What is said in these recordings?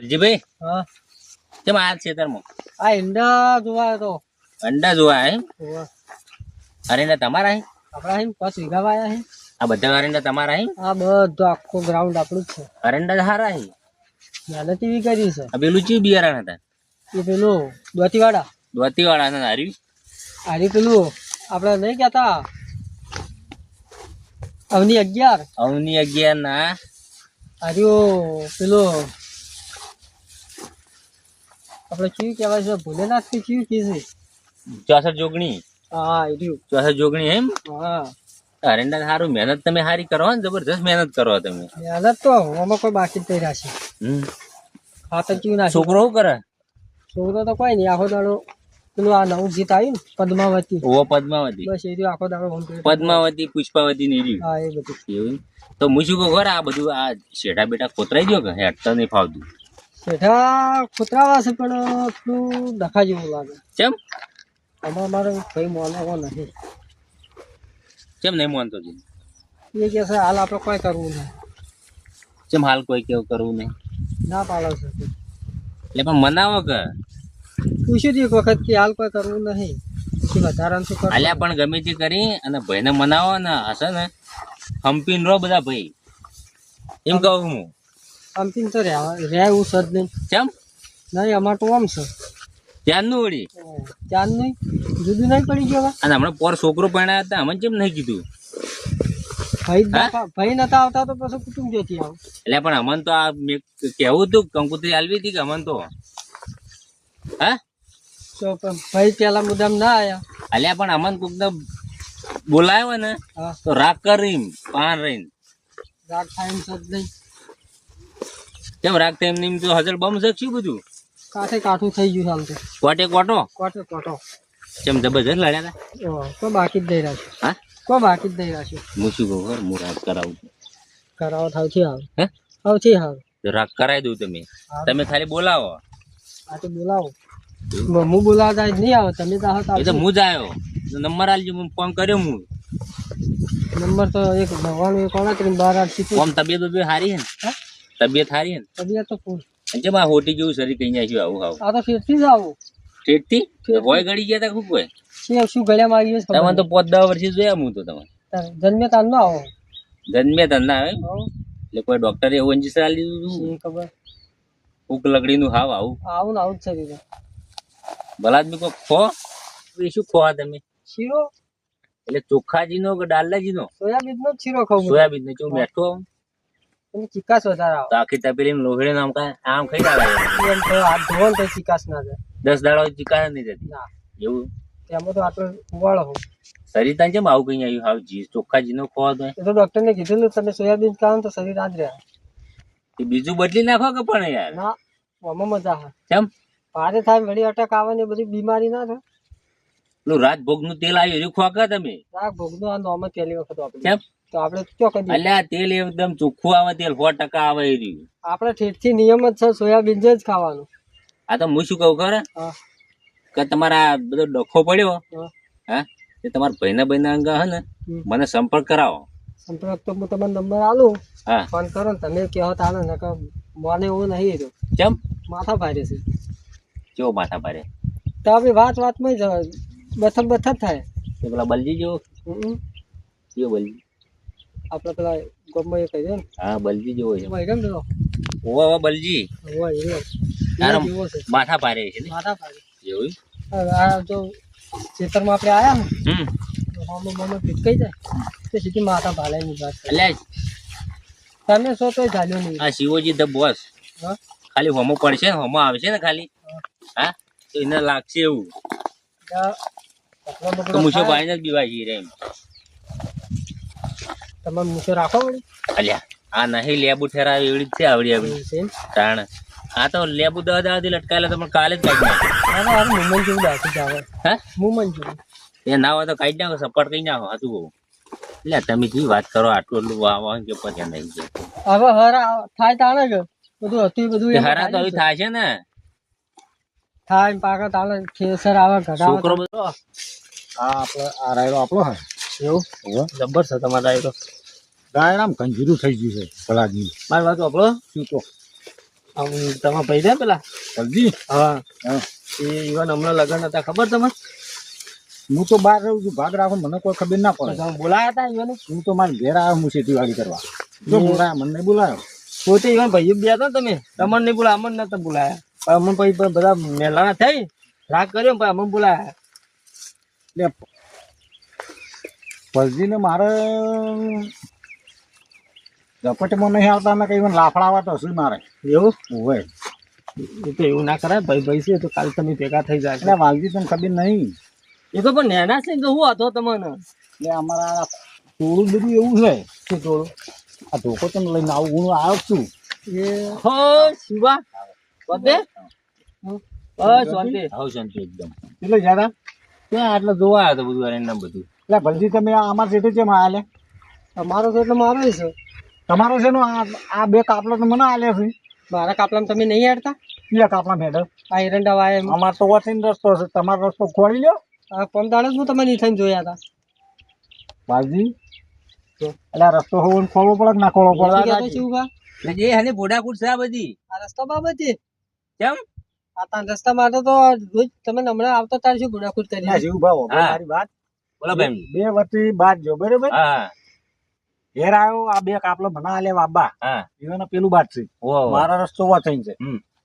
વલજીભાઈ હા. કેમ આ ખેતરમાં? આ ઈંડા જોવા તો. અંડા જોવા એમ. અરેંડા તમારા હે? આપણા હે પાંચ વીઘા વાયા હે. આ બધા અરેંડા તમારા હે? આ બધો આખો ગ્રાઉન્ડ આપણું જ છે. અરેંડા સારા હે. મહેનત એવી કરી છે. આ પેલું ચી બિયારણ હતા? એ પેલું દોતીવાડા. દોતી વાળા હતા હાર્યું આરી પેલું આપણે નહીં કહેતા. અવની અગિયાર. અવની અગિયાર ના આર્યું પેલું આપણે કયું કહેવાય છે ભોલેનાથ કે કયું કે છે? ચોસઠ જોગણી. હા એટલું રહ્યું. ચોસઠ જોગણી એમ? હા. અરેન્ડા સારું મહેનત તમે સારી કરો ને જબરજસ્ત મહેનત કરો તમે. મહેનત તો આમાં કોઈ બાકી થઈ રાશે હમ. ખાતર ચીયું ના છોકરો શું કરે? છોકરો તો કોઈ નહીં આખો દાડો પેલું આ નવું ગીત આવ્યું ને પદ્માવતી. ઓ પદ્માવતી. બસ એ આખો દાડો પદ્માવતી પુષ્પાવતી ની રહ્યું. હા એ બધું. એવું તો હું શું કહું ખરા આ બધું આ શેઠા બેટા કોતરાઈ ગયો કે? હેઠતા નહીં ફાવતું. શેઠા કૂતરાવા છે પણ થોડું ડખા જેવું લાગે. કેમ? આમાં મારો ભાઈ માનવો નથી. કેમ નહીં માનતો જી? એ કહે છે હાલ આપણે કોઈ કરવું નહીં. કેમ હાલ કોઈ કેવું કરવું નહીં? ના પાડો છે એટલે પણ મનાવો કે? પૂછ્યું હતું એક વખત કે હાલ કોઈ કરવું નહીં. પછી વધારાનું શું કરવું? અલ્યા પણ ગમે તે કરી અને ભાઈને મનાવો ને હશે ને હંપીને રહો બધા ભાઈ. એમ કહું હું. અંતિમ તો રહેવા છે જ નહીં. કેમ? નહીં અમાર તો આમ છે. ત્યાંનું વળી ત્યાંનું જુદું નહીં પડી ગયો અને હમણાં પોર છોકરો પરણાયા હતા અમને કેમ નહીં કીધું? ભાઈ નતા- આવતા તો પછી કુટુંબ જોતી આવું. એટલે પણ અમન તો આ કેવું હતું કંકુતરી આલવી હતી કે અમન તો? હા? તો પણ ભાઈ પેલા મુદ્દામ ના આયા. અલ્યા પણ અમન કોક બોલાયો ને તો રાગ કરી પાન રહીને. રાગ થાય સદ નહીં. કેમ રાખતા તેમ નીમ તો હજર બમ શકશું બધું? કાથે કાઠું થઈ ગયું હાલ તો. કોટે કોટો? કોટે કોટો. કેમ જબરજસ્ત લડ્યા હતા ઓહ, બાકી જ નહીં રાખ્યું હા? કો બાકી જ દઈ રાખ્યું હું શું કહું હું રાગ કરાવું. છું. કરાવો થાવથી હાલ હે થાવથી તો રાગ કરાવી દઉં તમે. તમે ખાલી બોલાવો. આ તો બોલાવો. હું બોલાવતા જ નહીં આવે તમે તો આવો તો તો. હું જ આવ્યો નંબર આલજો હું ફોન કર્યો હું. નંબર તો એક ભગવાન એક ઓગણત્રીસ બાર આઠ ફોન તબિયત બબિયત સારી હે ને? હા? તબિયત સારી હે ને? તબિયત તો ફૂલ. અને જેમ આ હોટી જેવું શરીર કઈ નાખ્યું આવું આવું આ તો ફેરથી જ આવું. ઠેઠથી. હોય ગળી ગયા તા ખૂબ હોય શું શું ગળ્યામાં આવી છે તમે તો પોત દસ વર્ષે જોયા હું તો તમે જન્મે તાન ના આવો. જન્મે ધંધા આવે એટલે કોઈ ડોક્ટરે એવું આલી દીધું શી ખબર? ફૂક લકડીનું હાવ આવું. આવું ને આવું જ છે ભલા આદમી કોઈ ખો. એ શું ખોવા તમે? શીરો? એટલે ચોખાજીનો કે ડાલડાજીનો સોયાબીન નો જ શીરો ખાવ સોયાબીન ને કેવું મેઠો આવું. એની ચિકાસ વધારે આવે આખી તપેલી લોહડી નામ કાંઈ આમ ખાઈ જાય એમ તો હાથ ધોવો તો ચિકાસ ના જાય દસ દાડો ચિકાસ નહીં જતી ના. એવું? તેમાં તો આટલો ઉવાળો હોય. શરીર તાન કેમ આવું કઈ આવ્યું? હાવ જી ચોખ્ખા જીનો ખોવા તો એ તો ડોક્ટર ને કીધું ને તમે સોયાબીન ખાવ તો શરીર આજ રહે. એ બીજું બદલી નાખો કે પણ યાર ના આમાં મજા આવે. કેમ? ભારે થાય વળી અટક આવે ને બધી બીમારી ના થાય. રાત ભોગનું તેલ આવ્યું ખોવા તમે? ભોગનું આ નોમ જ પહેલી વખત આપણે કેમ? તો આપણે કયો ચોખ્ખા અલ્યા તેલ એકદમ ચોખ્ખું આવે તેલ સો ટકા આવે એ રહ્યું. આપણે ઠેઠથી નિયમ જ છે સોયાબીન જ ખાવાનું. આ તો હું શું કહું ખરે કે તમારા બધો ડખો પડ્યો હા. એ તમારા ભાઈના ભાઈના અંગા હે ને મને સંપર્ક કરાવો. સંપર્ક તો હું તમને નંબર આલું હા. ફોન કરો ને તમે કહો તાને ને મને એવું નહીં રહ્યું. કેમ? માથા ભારે છે. કેવો માથા ભારે? તો આપણી વાત વાતમાં જ બથર બથર થાય. પેલા બલજી જેવો. કેવો બલજી? આપણે પેલા ગમમાં કહી દે ને. હા બલજી જેવો છે. ભાઈ કેમ પેલો ઓવા ઓવા બલજી. તારો જેવો છે. માથા પારે છે ને? માથા ભારે. એવું? આ જો ખેતરમાં આપણે આયા ને હમ. હોમો મોમો ભીટકાઈ જાય. તે સીધી માથા ભાલાની વાત એટલે તમે છો તો ચાલ્યો નહીં. આ શિવજી ધ બોસ. હા? ખાલી હોમો પડશે ને? હોમો આવશે ને ખાલી? હા. તો એને લાગશે એવું. તો થાય. પાડીને જ બીવાય છે એમ. તમે મૂછો રાખો અલ્યા આ નહીં લેબુ ઠેરા એવડી જ છે આવડી આવડી છે. તાણ. આ તો લેબુ દવા દાવાથી લટકાયેલા તમે કાલે જ કાઢી નાખો. મુમન જેવું લાગતું જ આવે હે? મુમન જેવું. એ ના હોય તો કાઢી નાખો સપાટ કરી નાખો હતું બહુ એટલે તમે જે વાત કરો આટલું એટલું વાવા કે પછી નહીં છે હવે હરા થાય તાણે કે બધું હતું બધું હરા તો હવે થાય છે ને? થાય પાકા તાણે ખેસર આવે ઘટા છોકરો બધો આ આપણો આ રાયડો આપણો હે. એવું? જબ્બર છે એ તો. ગાયણ આમ કંજીરું થઈ ગયું છે કલાજી મારી વાત આપણો શું તો આમ તમારા ભાઈ ને પેલા? જલ્દી હા. એ ઈવન હમણાં લગ્ન હતા ખબર તમે હું તો બહાર રહું છું ભાગ રાખો મને કોઈ ખબર ના પડે. તમે બોલાયા હતા ઈવન? હું તો મારા ઘેર આવ્યો હું ખેતીવાડી કરવા. જો. બોલાયા મને નહીં બોલાયો. પોતે ઈવન ભાઈ બે હતા તમે? તમને નહીં બોલા અમને નતા બોલાયા. પણ અમને પછી બધા મેલાના થઈ રાગ કર્યો પણ અમે અમને બોલાયા. એટલે પલજીને મારે ઝપટમાં નહીં આવતા ને કંઈ લાફડાવા તો શું મારે. એવું? હોય એ તો એવું ના કરાય ભાઈ ભાઈ છે તો કાલે તમે ભેગા થઈ જાય. એટલે વાલજી તમને ખબર નહીં? એ તો પણ નેના છે હું હતો તમને? એટલે અમારા ટોળું બધું એવું છે. શું ટોળું? આ ધોકો તમે લઈને આવું હું આવ્યો છું. એ હો શિવા. બધે બસ શાંતિ આવ શાંતિ એકદમ. એટલે જ્યાદા? ત્યાં આટલા જોવા આવ્યો તો બધું અરેન્ડા બધું? એટલે ભલજી તમે અમારે સેઠે છે આલે તમારો છે એટલે મારો છે. તમારો છે નો આ બે કાપલા તો મને આલ્યા છે. મારા કાપલામાં તમે નહીં હાડતા? કેટલા કાપલા મેડમ. આ એરંડા વાય અમાર તો વસીન રસ્તો છે. તમારો રસ્તો ખોળી લ્યો. આ કોમ દાડે જ હું તમે નહીં થઈને જોયા હતા વાલજી એટલે રસ્તો હોવો ને ખોલવો પડે ના ખોળવો પડે? શું? એ હાલે બોડાકૂટ છે આ બધી. આ રસ્તા બાબતે કેમ? આ તાર રસ્તા માટે તો રોજ તમે હમણાં આવતા તાર શું ગુનાખોર કરી જીવ ભાવ મારી વાત. બોલો બેન બે વર્ષથી બાદ જો બરોબર? હા ઘેર આવ્યો આ બે કાપલા બના આલે બાબા. ઈવન પેલું બાદ છે. મારા રસ્તો વચાઈ છે.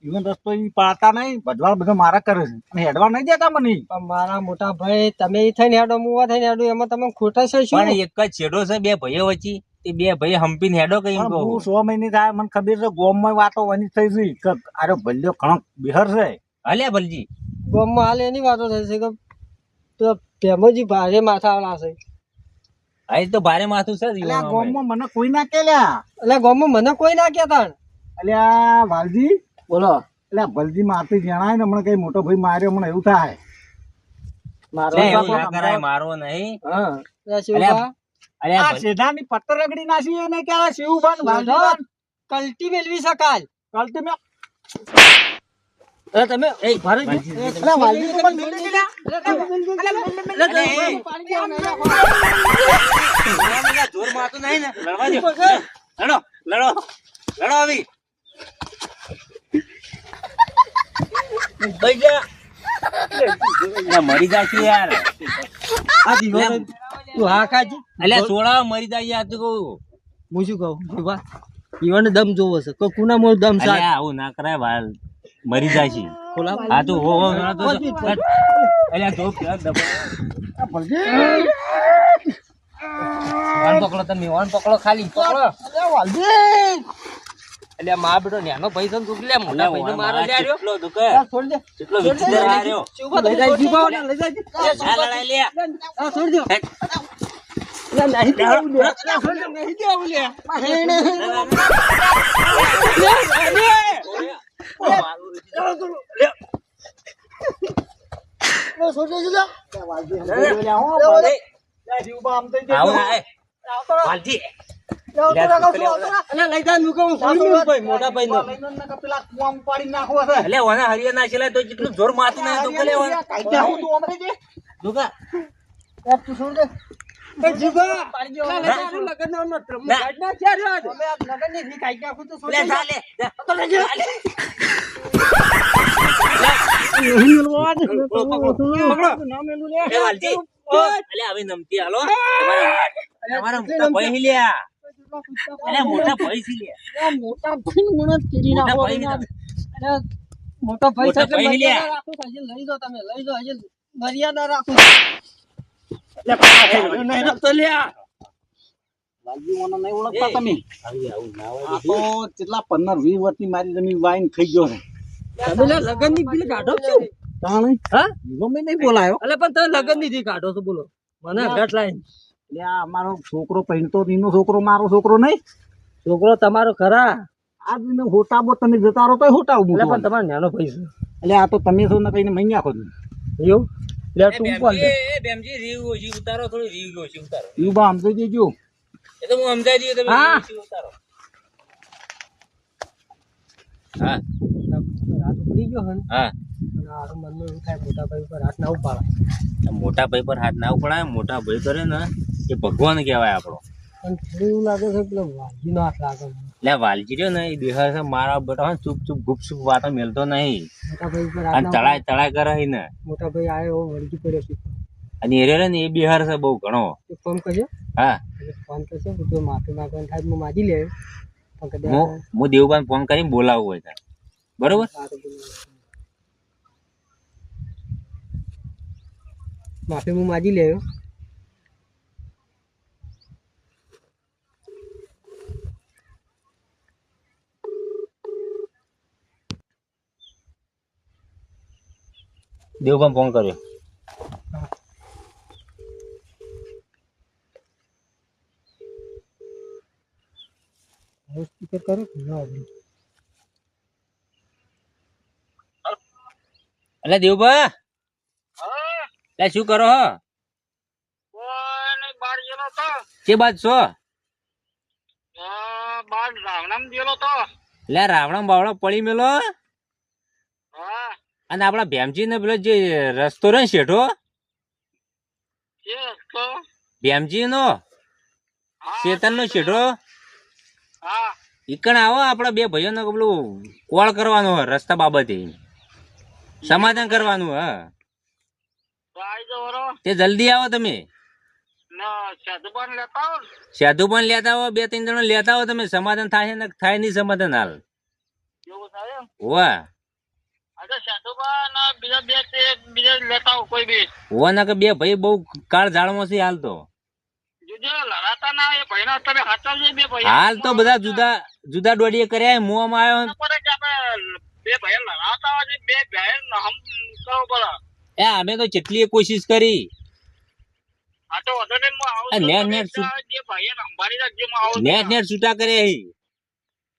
ઈવન રસ્તો ઈ પાડતા નહીં ભજવાળ બધો મારા કરે છે. અને હેડવા નહીં દેતા મને પણ મારા મોટા ભાઈ તમે ઈ થઈને હેડો હું આ થઈને હેડો એમાં તમે ખોટા છે શું? પણ એક જ છેડો છે બે ભાઈઓ વચ્ચે. તે બે ભાઈ હંપીને હેડો કઈ હું સો મહિને થાય મને ખબર છે ગોમમાં વાતો વની થઈ ગઈ કે અરે ભલ્યો કણક બિહર છે. હાલ્યા ભલજી. ગોમમાં હાલ એની વાતો થઈ છે કે તો ભેમોજી ભારે માથા વાળા છે હા તો ભારે માથું છે અલ્યા આ મને કોઈ ના કેલ્યા. એટલે ગામમાં મને કોઈ ના એટલે આ વાલજી? બોલો. અલ્યા ભલજી મારતી જણાય ને હમણાં કઈ મોટો ભાઈ માર્યો મને એવું થાય. મારો એવું ના કરાય મારો નહીં. હા. એટલે શિવભા, અરે આ ભલ- સેધાની રગડી નાસી એને કે શિવભાન વાલજીભાન કલ્ટી મેળવી શકાય. કલતી મેં એટલે તમે એ ભારે જ- વાલજી, એ એટલે વાલજી તો પણ મેલી દીધા. અરે, તમે એ. પાડી દેવા નહીં રાખો. બધા જોર મારતું નહીં ને. લડવા દો. લડો લડો લડો આવી. ભાઈ જા. મરી જાય છે યાર. આ તું હા ખાજી. એટલે સોળા મરી જાય યાર તું કહું. હું શું કહું? દમ જોવો છે. કોઈ કુના મોર દમ સા આવું ના કરાય વાલ. મરી જાય છે. આ તો હો હો ના તો અલ્યા ભલજી વાન પકડો તમે વાન પકડો ખાલી પકડો. અલ્યા મા બેટો નેનો ભાઈ છે ને લે મોટા ભાઈ મારો લે આર્યો કેટલો દુખ? દે. કેટલો વિચિત્ર આર્યો શિવભા, લઈ જાય શિવભા, લઈ જાય આ લડાઈ લે આ છોડ દો. નહીં દેવું લે નહીં દેવું લે જેટલું જોર મારતું નહીં. એ લગન નો ના. લગનની તો લે, જા, લે. લે. મોટા ભાઈ લઈ જાઓ તમે લઈ જાઓ મર્યાદા રાખો. ઓળખતા તમે આવી આવું ના હોય આ તો કેટલા પંદર વીસ વર્ષની મારી જમીન વાઈન ખાઈ ગયો છે લગનની બિલ કાઢો છો હા ગમે નહીં બોલાયો એટલે પણ તમે લગનની કાઢો છો બોલો મને ઘટ લાઈન એટલે આ અમારો છોકરો પહેરતો એનો છોકરો મારો છોકરો નહીં છોકરો તમારો ખરા આ હોટા હોટાબો તમે જતા રહો તો હોટા ઉભું એટલે પણ. તમારો નાનો ભાઈ છે એટલે આ તો તમે છો ને કઈને મહી નાખો છો. એવું લે એ તું બેમજી, એ બેમજી રીવ ઓછી ઉતારો થોડી રીવ ઓછી ઉતારો. યુબા આમ તો દેજો એ તો હું સમજાઈ દઈએ તમે હા. ઓછી ઉતારો. હા. રાત ઉપડી ગયો હે હા. અને એવું થાય મોટા ભાઈ ઉપર હાથ ના ઉપાડે. મોટા ભાઈ પર હાથ ના ઉપડાય મોટા ભાઈ કરે ને એ ભગવાન કહેવાય આપણો. પણ થોડું એવું લાગે છે પેલો વાઘી હાથ લાગે એટલે વાલજી રહ્યો ને એ દેખાય છે મારા બેટા હે, ચૂપ ચૂપ ગુપ ચૂપ વાતો મેલતો નહીં. મોટા ભાઈ ઉપર અને તળાય તળાય કરે ને. મોટા ભાઈ આવ્યો વળગી પડ્યો છે. અને એ રહ્યો ને એ બિહાર છે બહુ ઘણો. ફોન કરજો. હા. ફોન કરજો માફી માંગવાનું થાય હું માગી લે હું હું દેવબાન ફોન કરીને બોલાવું હોય ત્યાં બરોબર? માફી હું માજી લેયો દેવબાન ફોન કર્યો. સ્પીકર કરો કે ના એટલે શું કરો હો? કે બાદ છો? લે રાવણા બાવડા પડી મેલો? અને આપણા ભેમજી ને પેલો જે રસ્તો રહે શેઠો? ભેમજી નો ચેતન નો શેઠો? ઈકણ આવો આપડા બે ભાઈઓ ને પેલું કોલ કરવાનો હોય રસ્તા બાબતે. સમાધાન કરવાનું હા. તે જલ્દી આવો તમે. સાધુ પણ લેતા આવો બે ત્રણ જણા લેતા આવો તમે સમાધાન થાય ને થાય નહીં સમાધાન હાલ. હોવા. ના કે બે. ભાઈ બહુ કાળ ઝાડમાં છે હાલ તો. હાલ તો બધા જુદા જુદા દોડીએ કર્યા મોવામાં આવ્યો એ અમે તો કેટલી કોશિશ કરી. નેટ નેટ નેટ નેટ છૂટા કર્યા.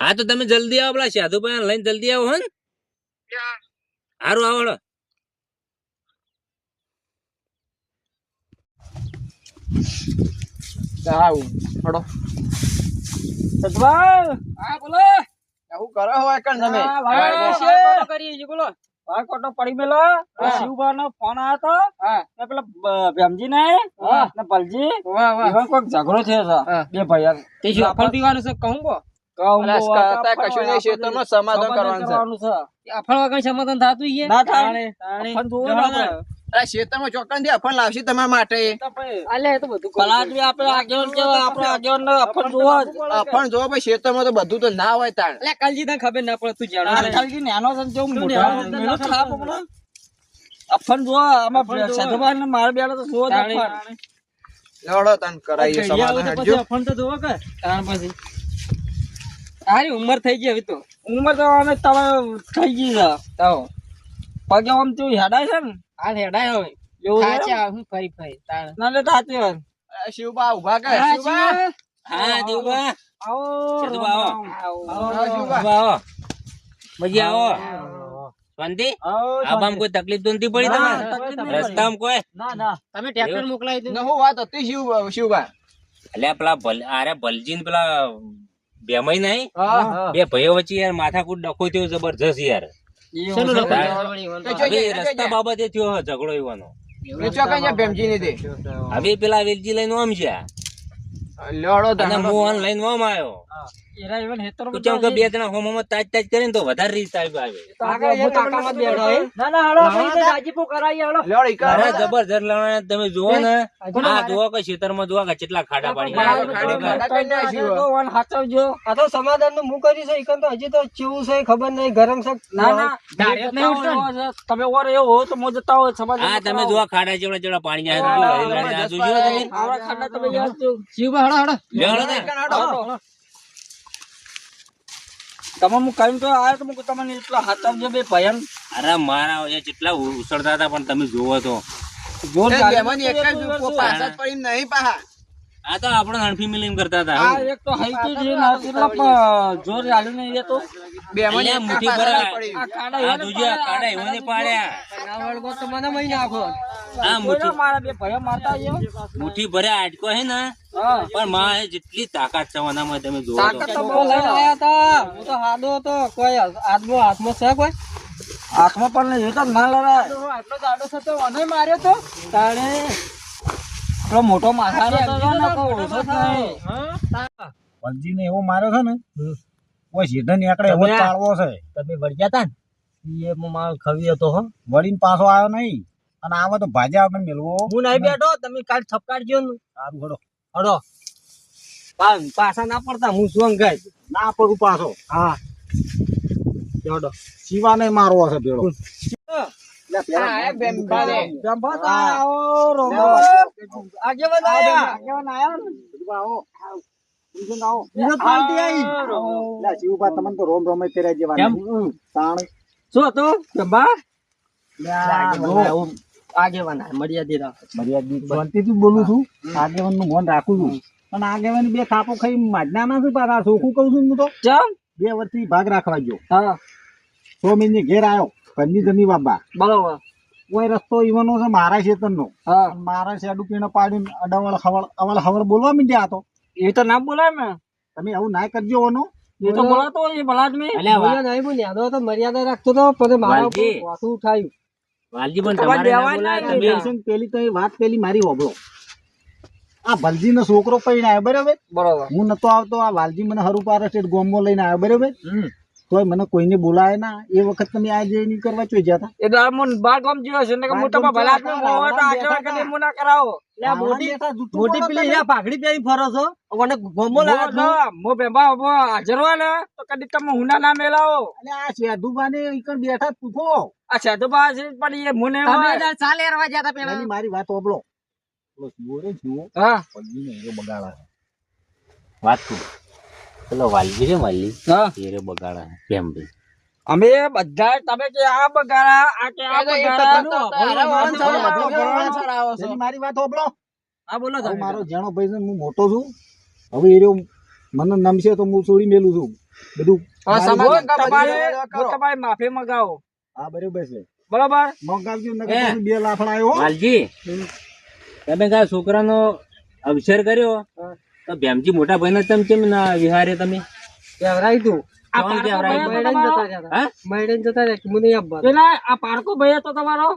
હા તો તમે જલ્દી આવો પેલા સાધુભાઈ લઈને જલ્દી આવો હો સારું આવડો. હેડો. હડો. સદભાઈ હા બોલો. એવું કરો હોય કણ તમે? હા, ભાઈ, વાળો કરીએ બોલો. વાળકોટો પડી મેલો શિવભાઈ નો ફોન આવ્યો ને પેલા ભેમજી ને ને એમાં કોઈક ઝઘડો થયો છે. બે ભાઈ તે શું પીવાનું છે કહું કો સમાધાન કરવાનું છે. અફલ વગર સમાધાન થતું ના થાય. અરે ખેતરમાં ચોકનથી અફણ લાવશે તમારા માટે. અલે તો બધું પલાટવી આપણે આગેવાન કેવા આપણે આગેવાન ને જોવો જ. અફણ ભાઈ ખેતરમાં તો બધું તો ના હોય તાણ. અલે કાલજી તને ખબર ના પડે તું જાણો. કાલજી નેનો છે ને જેવું મોટા મેનો થાપ હમણાં. અફન જો આમાં સાધુભાઈ ને મારે બેલો તો જોવો અફન. લડો તન કરાઈએ સમાધાન હટજો અફન તો જોવો કે? તાર પછી. તારી ઉંમર થઈ ગઈ હવે તો. ઉંમર તો અમે તમે થઈ ગઈ છે. તો પગે આમ તું હેડાય છે ને. હાલ હેડાય હવે. એવું છે હું ફરી ફરી તાર. ના લે તાચી વાત. શિવબા ઊભા કર શિવબા! હા દેવબા આવો સાધુબા, આવો. આવો, શિવબા. આવો, આવો. મજી આવો. શાંતિ? આવો કોઈ તકલીફ તો નથી પડી તમારે રસ્તામાં કોઈ? ના ના. તમે ટ્રેક્ટર મોકલાવી દો. હું વાત હતી શિવ શિવબા? એટલે પેલા ભલ અરે પેલા નહીં બે ભાઈઓ વચ્ચે યાર માથાકૂટ ડખો થયો જબરજસ્ત યાર. રસ્તા બાબતે થયો ઝઘડો એવાનો હવે પેલા વેલજી લઈને આમ છે લડો તન અને લઈને ઓમ આવ્યો. એરા even હેતર તું કે બે જણા હોમ હોમ તાજ તાજ કરીને તો વધારે રીત આવી આવે ના ના હાલો આપણે રાજીપો કરાવીએ હાલો. લડ ઈ જબરજસ્ત લણવા તમે જુઓ ને. આ જુઓ કે ખેતરમાં જુઓ કે કેટલા ખાડા પાડી ખાડા ખાડા કરી નાખ્યું. સમાધાનનું મું કરી છે તો હજી તો ચેવું છે ખબર નહીં ગરમ છે. ના ના તમે ઓર એવો હો તો મો જતા હોય સમાધાન હા તમે જુઓ ખાડા જેવડા જેવડા પાણી જાય છે. જુઓ, લઈને આ જોજો તમે ખાડા તમે યાર જો. શિવબા હડો હડો લ્યો ને. તમે હું કઈ તો આવ્યો તો હું તમને એટલા હાથ આપજો બે ભયન અરે મારા અહીંયા જેટલા ઉછળતા હતા પણ તમે જુઓ તો. જ પાછા નહીં પાહા. આ તો આપણે હણફી મિલિંગ કરતા હતા આ એક તો હૈકી જે ના કેટલા જોર આલ્યું નહીં એ તો. અલ્યા મુઠ્ઠી ભરા આ કાડા આ એવાને દૂજે આ કાડા એવાને પાડ્યા. આ મુઠ્ઠી મારા બે મારતા. મુઠ્ઠી ભર્યા આટકો હે ને પણ માં એ જેટલી તાકાત છે ઓનામાં તમે જોવો તાકાત તો બહુ લઈને આયા તા. હું તો હાડો હતો. કોઈ આદમો હાથમાં છે કોઈ? હાથમાં પણ નહીં. જોતા ના લડાય. આટલો દાડો છે તો ઓને માર્યો તો? તાણે. પેલો મોટો માથાનો તો ને, ઓછો નહીં. વલજીને એવો માર્યો છે ને કોઈ સીધો એકડે એવો ચાળવો છે તમે વળગ્યા તા ને એ માલ ખવી હતો હો વળીને પાછો આવ્યો નહીં અને આમાં તો ભાજા આપણે મેળવો. હું નહીં બેઠો તમે કાલ થપકાડજો ને. સારું હડો. હડો. પા- પાછા ના પડતા હું શું ગાય ના પડું પાછો. હા. હડો. શિવાને મારવો છે પેલો તમને તો રોમ રોમ જેવા કેમ? શું હતો? જો. આગેવાન મર્યાદિત રાખો. મર્યાદિત. શાંતિથી બોલું છું. આગેવાનનું મોન રાખું છું. પણ આગેવાની બે ખાપો ખાઈ માજના ના છે પાછા ચોખ્ખું કહું છું હું તો. ચમ? બે વર્ષથી ભાગ રાખવા ગયો. હા. સો મહિને ઘેર આવ્યો ઘરની જમી બાબા. બરોબર. કોઈ રસ્તો ઈવનો છે મારા ખેતરનો. હા. અને મારા શેડુ પીણો પાડીને અડવળ ખવળ અવળ ખવળ બોલવા મીડ્યા તો. એ તો ના બોલાય ને. તમે આવું ના કરજો ઓનો. એ તો બોલાતો એ ભલા આદમી. અલ્યા તો મર્યાદા રાખતો તો પછી મારા. વાતું ઉઠાયું. વાલજી પણ તમારે તમારે ના લેવાય બોલાય ના તમે પેલી પેલી તો એ વાત પેલી મારી હોબળો આ ભલજી નો છોકરો પૈણે આવ્યો બરાબર? બરોબર. હું નતો આવતો આ વાલજી મને હરું પાર સ્ટેટ ગોમમાં લઈને આવ્યો બરાબર? તોય મને કોઈને બોલાય ના. એ વખત તમે આ જે નહીં કરવા ચોઈ જતા એ તો બાર ગામ જેવો છે ને કે બાર મોટા ભલા જેવા આદમી મોં હોય તો રાવણ આગેવાન બેઠા કદી મું ના કરાવો. હતા. મોટી પેલી તમે. પાઘડી પહેરી ફરો છો. અને ગોમો લાયા મો બેબા મો હાજર ને તો કદી તમે હુના ના મેલાવો. અને આ શેધુબાને ઈકણ બેઠા પૂછો. આ સાધુ છે પણ એ મુને હોય. ચાલે રવા જતા પેલી. મારી વાત પેલો રે હા. હીરો બગાડા. છે. વાત તું પેલો વાલજી રે વાલજી હા. એ બગાડા. કેમ ભાઈ? અમે બધા તમે કે આ બગાડા આ કે આ બગાડા. મારી વાત હોબળો હા બોલો હવે મારો જેનો ભાઈ છે હું મોટો છું. હવે એ મને નમશે તો હું છોડી મેલું છું. બધું તમારે તમારે માફી મંગાવો. હા બરોબર છે. બરોબર? મંગાવજો નકર બે લાફડા આવ્યો માલજી તમે કા છોકરાનો અવસર કર્યો? તો ભેમજી મોટા ભાઈ તમે કેમ ના વિહારે તમે? કેવરાઈ તું. આ પારકો કેવરાઈ હતો તમારો? હા? પેલા આ પારકો ભાઈ હતો તમારો?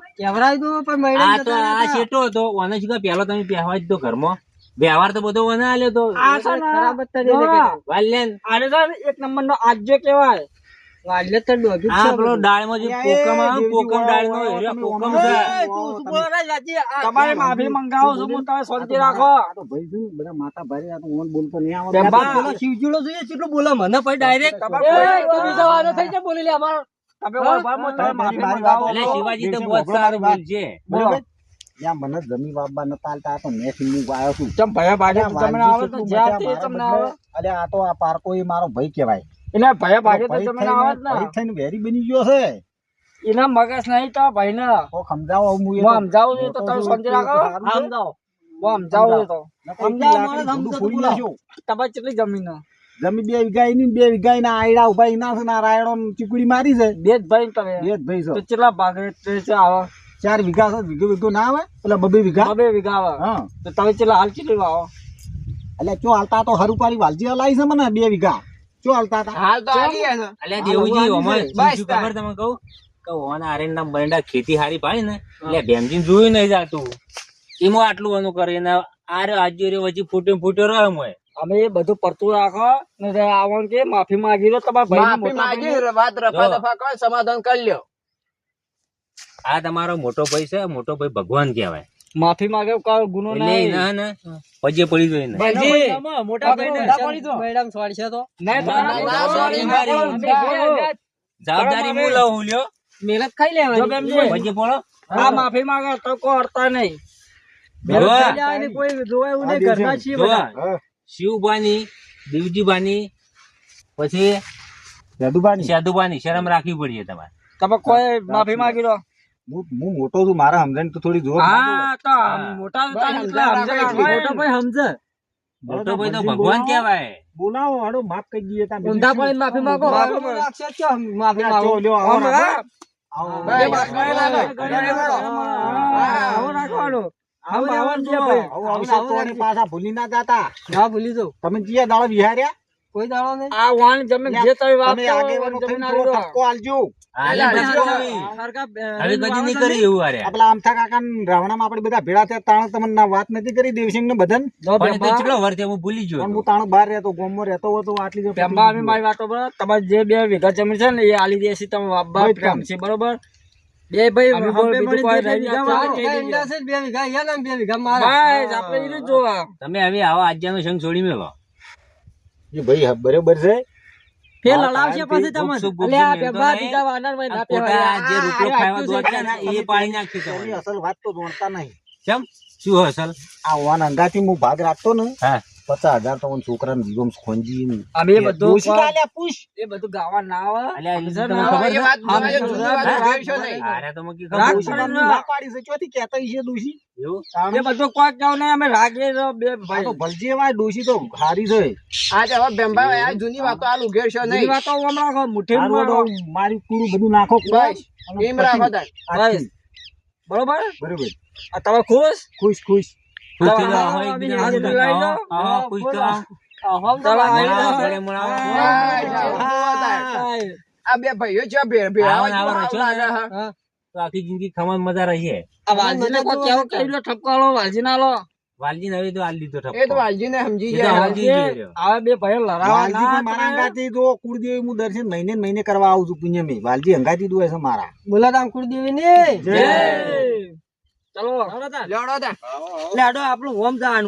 આ તો આ શેટો હતો. ઓને શું કાંઈ પહેલો તમે પહેવા જ દો ઘરમાં. વ્યવહાર તો બધો ઓને આલ્યો તો. એક નંબર નો હા. વાલ્યાન આને તો ને છે કેવાય આ પેલો ડાળમાં જે દેવજી પોકમ ડાળનો હીરો પોકમ છે તું બોલો તમારે માફી મંગાવો છું હું તમે શાંતિ રાખો. તો ભાઈ છે ને, બધા માથા ભારે આ તો ઓન બોલતો નહીં આવડતો. બેબા. આ પેલો શિવજીડો જોઈએ કેટલું બોલે? મને પછી ડાયરેક્ટ તમે ઓર ભાઈ, હું તમે માફી મંગાવો. એટલે છો. શિવાજી તો બહુ સારું બોલ છે બરાબર? ત્યાં મને જમી બાબા ન આલતા તો મેં ફિલ્મનું આવ્યો છું. ચમ ભયા ભાગે તમને આવે તો જ્યાં તે તમને આવે મારા આ તો આ પારકો એ મારો ભાઈ કહેવાય. એટલે ભાઈ ભાગે તો ભાઈ ના આવત ને ભાઈ થઈને વેરી બની ગયો છે. એના મગજ નહીં તો ભાઈ ને ઓ સમજાવો હું હું સમજાવું છું તો તમે સમજી રાખો. સમજાવો. હું સમજાવું છું તો. તમારે કેટલી જમીન? છે? બે વીઘા ની બે વીઘા ના આયડા ઊભા ના છે ના રાયડો ને મારી છે. બે જ ભાઈ તમે. બે જ ભાઈ તો કેટલા ભાગે છે આવે? ચાર વીઘા છે વીઘો વીઘો ના આવે? એટલે બબે વીઘા? બે વીઘા આવે. હા. તો તમે કેટલા હાલ કેટલી વાવો? એટલે ચો હાલતા તો હરું પારી વાલજી હલાઈ છે મને બે વીઘા. હાલતા હતા. હાલ તો આવી ગયા અલ્યા દેવજી આ અમારે શું ખબર તમે કહું? કે ઓના આરેન ના બરંડા ખેતી હારી ભાઈ ને એટલે ભેમજી જોયું નહીં જાતું. એમાં આટલું એનું કરે ને આરે આજે રે વચ્ચે ફૂટ્યો ફૂટ્યો રહે મોય અમે એ બધું પડતું રાખો ને આવવાનું કે માફી માંગી લો તમારા ભાઈ સમાધાન કરી લ્યો. આ તમારો મોટો ભાઈ છે મોટો ભાઈ ભગવાન કહેવાય. માફી માંગે કોઈ ગુનો નહીં ના ના પજે પડી જોઈ ને. ભાઈજી, મોટા ભાઈને ભાઈને મેડમ સોરી છે તો ના, ના, sorry, મારી. જવાબદારી હું લઉં લ્યો. મેલક ખાઈ લેવાની. પજે પડો. આ માફી માંગે તો કો અડતા નહીં. જોવા. કોઈ જોવાય એવું નહીં, ઘરના છીએ બધા. શિવબાની દેવજીબાની પછી યદુબાની સાધુબાની શરમ રાખવી પડીએ તમારે. તમે કોઈ માફી માંગી લો. હું મોટો છું મારા સમજણ તો થોડી જોર હા તો આમ મોટા. મોટો ભાઈ સમજે મોટો ભાઈ તો ભગવાન કહેવાય બોલાવો હાડો માફ કરી દઈએ તાર ઊંધા પડી માફી માંગો માફી માફી લ્યા, આવો. આવો. ભૂલી ના જાતા ના ભૂલી જાઉં. તમે જીયા દાડો વિહાર્યા કોઈ દાડો નહીં. આ વાણ જમીન જે તમે વાત હોય, આગેવાનો થઈને થોડો ટકો આલજો હાલે બજી હવે. કદી નહીં કરી એવું હારે. આપલા આમથા કાકા રાવણામાં આપણે બધા ભેળા થયા તાણ તમને ના વાત નથી કરી દેવસિંહ ને બધન? પણ તે તો પેમ્બા, કેટલો વાર થયો હું ભૂલી ગયો હું તાણ બહાર રહેતો ગોમો રહેતો હતો આટલી જો પેમ્બા અમે મારી વાતો બરાબર તમારે જે બે વીઘા જમીન છે ને એ આલી દેશે તમે પ્રેમ કામ. છે બરોબર? બે ભાઈ અમે બીજું રહી કોઈ બે વીઘા ગયા વાળો. બસ, આપણે ઈ જોવા. તમે હવે આવો આજ્યાનો સંગ છોડી મેલો. એ ભાઈ બરોબર છે? ફે હા, લડાવશે પછી તમને. ગુપસુપ આ બેબા બીજા વાનર હોય ના જે આ- ખાવા દોડતા ને એ પાડી નાખશે એની અસલ વાત તો જોણતા નહીં. કેમ શું અસલ? આ વાન અંગાથી હું ભાગ રાખતો ને હા. પચાસ હજાર તો છોકરાને જીવમ ખોંજી અમે બધું પૂછ એ બધું ગાવા ના આવે. મારો. બધું નાખો. બરોબર? બરોબર. તમે ખુશ? ખુશ ખુશ. બોલો. આ બે ભાઈઓ છે ભેળ ભેળ ને ને. આખી જિંદગી ખમણ મજા રહી આ વાલજીને કોઈ કેવું કહી દો, ઠપકો આલો, વાલજીને વાલજી હવે તો આલ દીધો એ તો વાલજીને સમજી ગયો રહ્યો. આવે બે ભાઈઓ લડાવા વાલજી મારા કુળદેવી હું દર્શન મહિને મહિને કરવા આવું છું પુણ્ય મેં વાલજી અંગાથી દુએ છે મારા જય. ચલો. લડો તા લેડો આપણું હોમ જવાનું.